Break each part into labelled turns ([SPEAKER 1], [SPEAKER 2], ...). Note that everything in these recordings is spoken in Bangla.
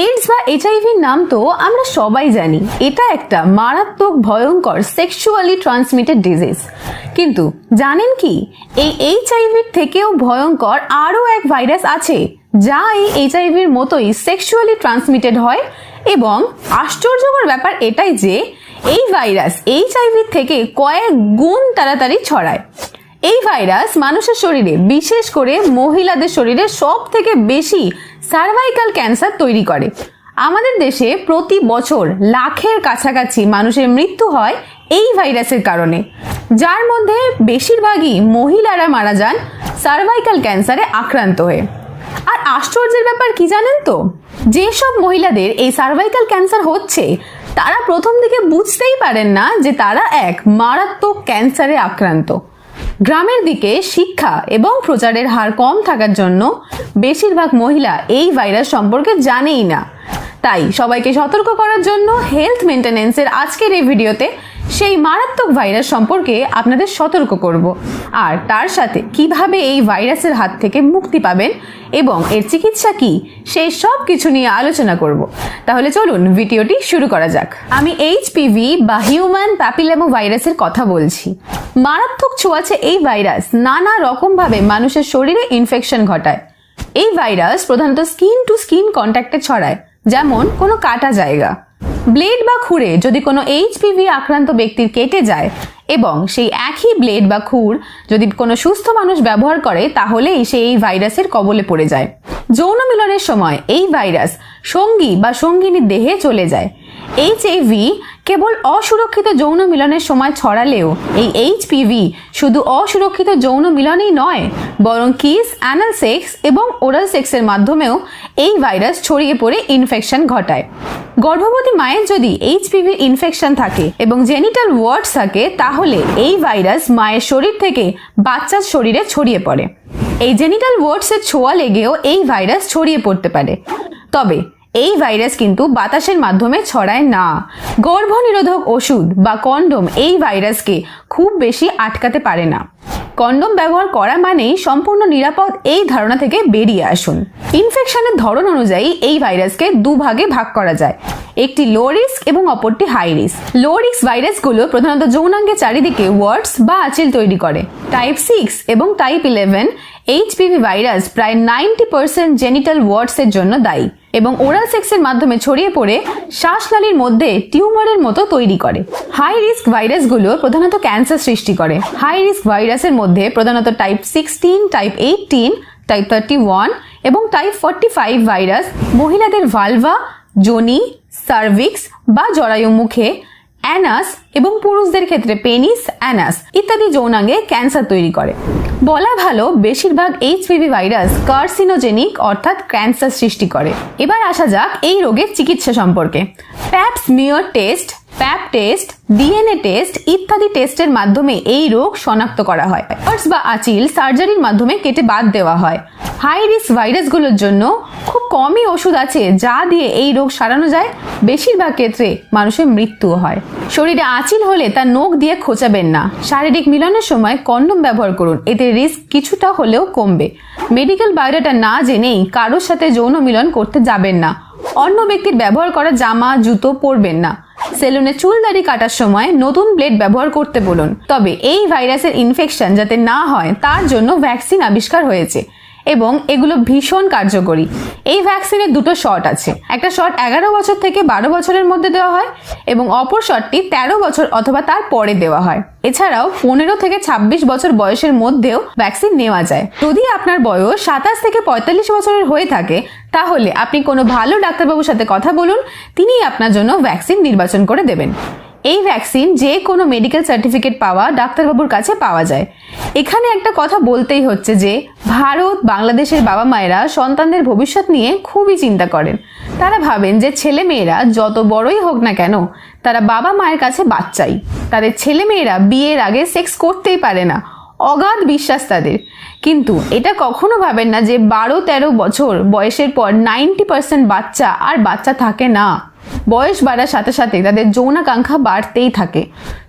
[SPEAKER 1] এইডস বা এইচআইভির নাম তো আমরা সবাই জানি। এটা একটা মারাত্মক, ভয়ঙ্কর সেক্সুয়ালি ট্রান্সমিটেড ডিজিজ কিন্তু জানেন কি? এই এইচআইভির থেকেও ভয়ঙ্কর আরও এক ভাইরাস আছে, যা এই এইচআইভির মতোই সেক্সুয়ালি ট্রান্সমিটেড হয় এবং আশ্চর্যকর ব্যাপার এটাই যে, এই ভাইরাস এইচআইভির থেকে কয়েক গুণ তাড়াতাড়ি ছড়ায়। এই ভাইরাস মানুষের শরীরে, বিশেষ করে মহিলাদের শরীরে সব থেকে বেশি সার্ভাইকাল ক্যান্সার তৈরি করে। আমাদের দেশে প্রতি বছর লাখের কাছাকাছি মানুষের মৃত্যু হয় এই ভাইরাসের কারণে। যার মধ্যে বেশিরভাগই মহিলারা মারা যান সার্ভাইকাল ক্যান্সারে আক্রান্ত হয়ে। আর আশ্চর্যের ব্যাপার কি জানেন তো? যেসব মহিলাদের এই সার্ভাইকাল ক্যান্সার হচ্ছে, তারা প্রথম দিকে বুঝতেই পারেন না যে তারা এক মারাত্মক ক্যান্সারে আক্রান্ত। গ্রামের দিকে শিক্ষা এবং প্রচারের হার কম থাকার জন্য বেশিরভাগ মহিলা এই ভাইরাস সম্পর্কে জানেই না। তাই সবাইকে সতর্ক করার জন্য হেলথ মেনটেন্যান্সের আজকের এই ভিডিওতে সেই মারাত্মক ভাইরাস সম্পর্কে আপনাদের সতর্ক করব। আর তার সাথে কীভাবে এই ভাইরাসের হাত থেকে মুক্তি পাবেন এবং এর চিকিৎসা কি, সেই সব কিছু নিয়ে আলোচনা করব। তাহলে চলুন ভিডিওটি শুরু করা যাক। আমি এইচপিভি বা হিউম্যান প্যাপিলেমো ভাইরাসের কথা বলছি। মারাত্মক ছোঁয়াচে এই ভাইরাস নানা রকমভাবে মানুষের শরীরে ইনফেকশন ঘটায়। এই ভাইরাস প্রধানত স্কিন টু স্কিন কন্ট্যাক্টে ছড়ায়, যেমন কোনো কাটা জায়গা। ব্লেড বা খুঁড়ে যদি কোনো এইচপিভি আক্রান্ত ব্যক্তির কেটে যায় এবং সেই একই ব্লেড বা খুর যদি কোনো সুস্থ মানুষ ব্যবহার করে তাহলেই সে এই ভাইরাসের কবলে পড়ে যায়। যৌন মিলনের সময় এই ভাইরাস সঙ্গী বা সঙ্গিনীর দেহে চলে যায়। এইচএভি কেবল অসুরক্ষিত যৌন মিলনের সময় ছড়ালেও এই এইচপিভি শুধু অসুরক্ষিত যৌন মিলনই নয়, বরং কিস, অ্যানাল সেক্স এবং ওরাল সেক্সের মাধ্যমেও এই ভাইরাস ছড়িয়ে পড়ে ইনফেকশন ঘটায়। গর্ভবতী মায়ের যদি এইচপিভির ইনফেকশন থাকে এবং জেনিটাল ওয়ার্ডস থাকে, তাহলে এই ভাইরাস মায়ের শরীর থেকে বাচ্চার শরীরে ছড়িয়ে পড়ে। এই জেনিটাল ওয়ার্ডসের ছোঁয়া লেগেও এই ভাইরাস ছড়িয়ে পড়তে পারে। তবে এই ভাইরাস কিন্তু বাতাসের মাধ্যমে ছড়ায় না। গর্ভনিরোধক ওষুধ বা কন্ডোম এই ভাইরাসকে খুব বেশি আটকাতে পারে না। কন্ডোম ব্যবহার করা মানেই সম্পূর্ণ নিরাপদ এই ধারণা থেকে বেরিয়ে আসুন। ইনফেকশনের ধরন অনুযায়ী এই ভাইরাসকে দুভাগে ভাগ করা যায়। একটি লো রিস্ক এবং অপরটি হাই রিস্ক লো রিস্ক ভাইরাসগুলো প্রধানত যৌনাঙ্গের চারিদিকে ওয়ার্ডস বা আঁচিল তৈরি করে। টাইপ সিক্স এবং টাইপ ইলেভেন এইচপিভি ভাইরাস প্রায় নাইনটি পার্সেন্ট জেনিটাল ওয়ার্ডসের জন্য দায়ী এবং ওরাল সেক্সের মাধ্যমে ছড়িয়ে পড়ে শ্বাসনালীর মধ্যে টিউমারের মতো তৈরি করে। হাই রিস্ক ভাইরাসগুলো প্রধানত ক্যান্সার সৃষ্টি করে। হাই রিস্ক ভাইরাসের মধ্যে প্রধানত type sixteen type eighteen type thirty one এবং টাইপ ফর্টি ফাইভ ভাইরাস মহিলাদের ভালভা যোনি সার্ভিক্স বা জরায়ু মুখে অ্যানাস এবং পুরুষদের ক্ষেত্রে পেনিস, অ্যানাস ইত্যাদি যৌনাঙ্গে ক্যান্সার তৈরি করে। বলা ভালো, বেশিরভাগ এইচপিভি ভাইরাস কার্সিনোজেনিক অর্থাৎ ক্যান্সার সৃষ্টি করে। এবার আসা যাক এই রোগের চিকিৎসা সম্পর্কে। Pap smear test pap test DNA test ইত্যাদি টেস্টের মাধ্যমে এই রোগ শনাক্ত করা হয়। পার্স বা আচিল সার্জারির মাধ্যমে কেটে বাদ দেওয়া হয়। হাই রিস্ক ভাইরাসগুলোর জন্য খুব কমই ওষুধ আছে যা দিয়ে এই রোগ সারানো যায়। বেশিরভাগ ক্ষেত্রে মানুষের মৃত্যুও হয়। শরীরে আচিল হলে তার নখ দিয়ে খোঁচাবেন না। শারীরিক মিলনের সময় কন্ডোম ব্যবহার করুন। এতে রিস্ক কিছুটা হলেও কমবে। মেডিকেল বায়োডাটা না জেনেই কারোর সাথে যৌন মিলন করতে যাবেন না। অন্য ব্যক্তির ব্যবহার করা জামা, জুতো পরবেন না। সেলুনে চুল দাড়ি কাটার সময় নতুন ব্লেড ব্যবহার করতে বলুন। তবে এই ভাইরাসের ইনফেকশন যাতে না হয়, তার জন্য ভ্যাকসিন আবিষ্কার হয়েছে। এবং এগুলো ভীষণ কার্যকরী। এই ভ্যাকসিনের দুটো শট আছে। একটা শট এগারো বছর থেকে বারো বছরের মধ্যে দেওয়া হয় এবং অপর শটটি তেরো বছর অথবা তার পরে দেওয়া হয়। এছাড়াও পনেরো থেকে ছাব্বিশ বছর বয়সের মধ্যেও ভ্যাকসিন নেওয়া যায়। যদি আপনার বয়স সাতাশ থেকে পঁয়তাল্লিশ বছরের হয়ে থাকে, তাহলে আপনি কোনো ভালো ডাক্তারবাবুর সাথে কথা বলুন। তিনিই আপনার জন্য ভ্যাকসিন নির্বাচন করে দেবেন। এই ভ্যাকসিন যে কোনো মেডিকেল সার্টিফিকেট পাওয়া ডাক্তারবাবুর কাছে পাওয়া যায়। এখানে একটা কথা বলতেই হচ্ছে যে, ভারত, বাংলাদেশের বাবা মায়েরা সন্তানদের ভবিষ্যৎ নিয়ে খুবই চিন্তা করেন। তারা ভাবেন যে ছেলে মেয়েরা যত বড়ই হোক না কেন, তারা বাবা মায়ের কাছে বাচ্চাই। তাদের ছেলে মেয়েরা বিয়ের আগে সেক্স করতেই পারে না। অগাধ বিশ্বাস তাদের। কিন্তু এটা কখনো ভাবেন না যে বারো তেরো বছর বয়সের পর নাইনটি পার্সেন্ট বাচ্চা আর বাচ্চা থাকে না। বয়স বাড়ার সাথে সাথে তাদের যৌনাকাঙ্ক্ষা বাড়তেই থাকে।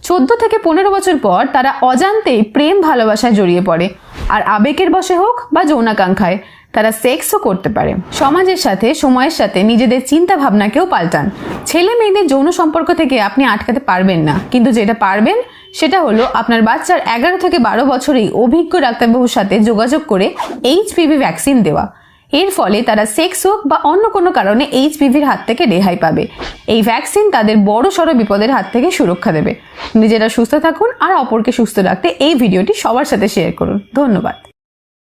[SPEAKER 1] চোদ্দ থেকে পনেরো বছর পর তারা অজান্তেই প্রেম ভালোবাসায় জড়িয়ে পড়ে। আর আবেগের বসে হোক বা যৌনাকাঙ্ক্ষায়, তারা সেক্সও করতে পারে। সমাজের সাথে, সময়ের সাথে নিজেদের চিন্তা ভাবনাকেও পাল্টান। ছেলে মেয়েদের যৌন সম্পর্ক থেকে আপনি আটকাতে পারবেন না। কিন্তু যেটা পারবেন, সেটা হলো আপনার বাচ্চার এগারো থেকে বারো বছরেই অভিজ্ঞ ডাক্তারবাবুর সাথে যোগাযোগ করে এইচপিভি ভ্যাকসিন দেওয়া। এর ফলে তারা সেক্স হোক বা অন্য কোনো কারণে এইচপিভির হাত থেকে রেহাই পাবে। এই ভ্যাকসিন তাদের বড় সড়ো বিপদের হাত থেকে সুরক্ষা দেবে। নিজেরা সুস্থ থাকুন আর অপরকে সুস্থ রাখতে এই ভিডিওটি সবার সাথে শেয়ার করুন। ধন্যবাদ।